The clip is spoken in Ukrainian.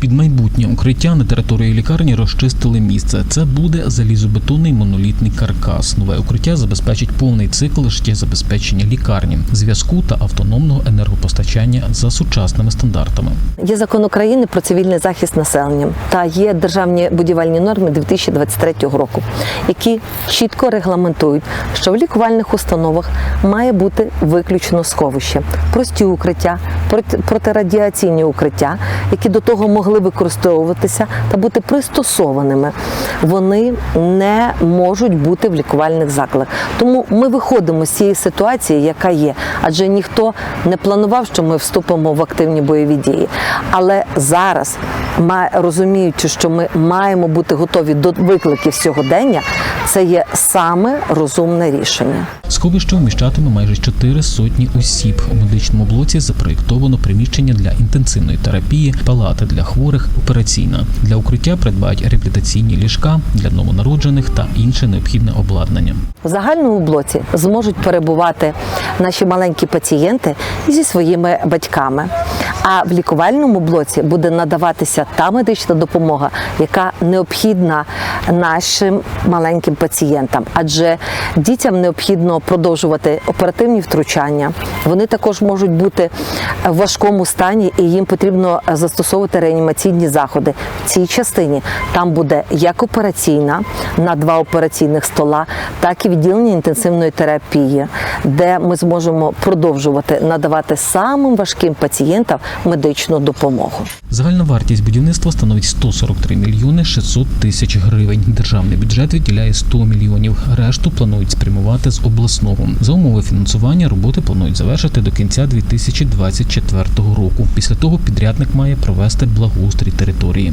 Під майбутнє укриття на території лікарні розчистили місце. Це буде залізобетонний монолітний каркас. Нове укриття забезпечить повний цикл життєзабезпечення лікарні, зв'язку та автономного енергопостачання за сучасними стандартами. Є закон України про цивільний захист населення та є державні будівельні норми 2023 року, які чітко регламентують, що в лікувальних установах має бути виключно сховище, прості укриття, протирадіаційні укриття, які до того могли використовуватися та бути пристосованими. Вони не можуть бути в лікувальних закладах. Тому ми виходимо з цієї ситуації, яка є, адже ніхто не планував, що ми вступимо в активні бойові дії. Але зараз, розуміючи, що ми маємо бути готові до викликів сьогодення, це є саме розумне рішення. Сховище вміщатиме майже 4 сотні осіб. У медичному блоці запроєктовано приміщення для інтенсивної терапії, палати для хворих, операційна. Для укриття придбають реабілітаційні ліжка для новонароджених та інше необхідне обладнання. В загальному блоці зможуть перебувати наші маленькі пацієнти зі своїми батьками. А в лікувальному блоці буде надаватися та медична допомога, яка необхідна нашим маленьким пацієнтам, адже дітям необхідно продовжувати оперативні втручання. Вони також можуть бути в важкому стані, і їм потрібно застосовувати реанімаційні заходи. В цій частині там буде як операційна на два операційних стола, так і відділення інтенсивної терапії, де ми зможемо продовжувати надавати самим важким пацієнтам медичну допомогу. Загальна вартість будівництва становить 143 мільйони 600 тисяч гривень. Державний бюджет виділяє 100 мільйонів. Решту планують спрямувати з обласного. За умови фінансування роботи планують завершити до кінця 2024 року. Після того підрядник має провести благоустрій території.